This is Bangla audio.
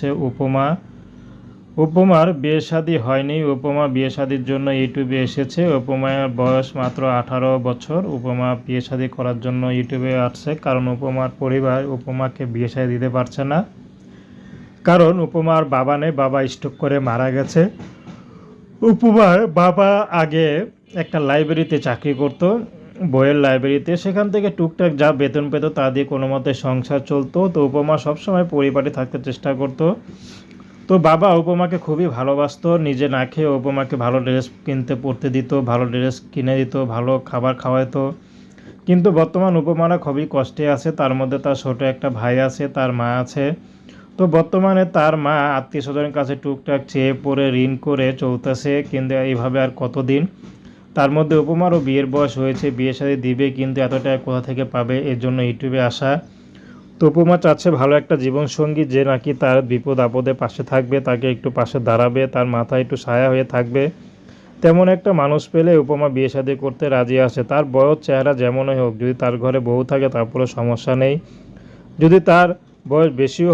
হচ্ছে উপমা। উপমার বিয়ে শাদী হয়নি। উপমা বিয়ে শাদীর জন্য ইউটিউবে এসেছে। উপমার বয়স মাত্র আঠারো বছর। উপমা বিয়ে শাদী করার জন্য ইউটিউবে আসছে। কারণ উপমার পরিবার উপমাকে বিয়ে শাদী দিতে পারছে না। কারণ উপমার বাবা নেই। বাবা স্ট্রোক করে মারা গেছে। উপমার বাবা আগে একটা লাইব্রেরিতে চাকরি করতো। বইয়ের লাইব্রেরিতে সেখান থেকে টুকটাক যা বেতন পেত তা দিয়ে কোনো মতে সংসার চলতো। তো উপমা সবসময় পরিবারে থাকতে চেষ্টা করতো। তো বাবা উপমাকে খুবই ভালোবাসতো, নিজে না খেয়ে উপমাকে ভালো ড্রেস কিনতে পরতে দিত, ভালো ড্রেস কিনে দিত, ভালো খাবার খাওয়াতো কিন্তু বর্তমান উপমারা খুবই কষ্টে আছে, তার মধ্যে তার ছোটো একটা ভাই আছে, তার মা আছে। তো বর্তমানে তার মা আত্মীয় স্বজনের কাছে টুকটাক চেয়ে পড়ে, ঋণ করে চলতেছে, কিন্তু এইভাবে আর কতদিন তার মধ্যে উপমারও বিয়ের বয়স হয়েছে, বিয়ের সাথে দিবে কিন্তু এত টাকা কোথা থেকে পাবে এর জন্য ইউটিউবে আসা। তো উপমা চাচ্ছে ভালো একটা জীবনসঙ্গী যে নাকি তার বিপদ আপদে পাশে থাকবে, তাকে একটু পাশে দাঁড়াবে, তার মাথায় একটু ছায়া হয়ে থাকবে। তেমন একটা মানুষ পেলে উপমা বিয়ে শাদী করতে রাজি আছে। তার বয়স, চেহারা যেমনই হোক, যদি তার ঘরে বউ থাকে তারপরে সমস্যা নেই। যদি তার বয়স বেশিও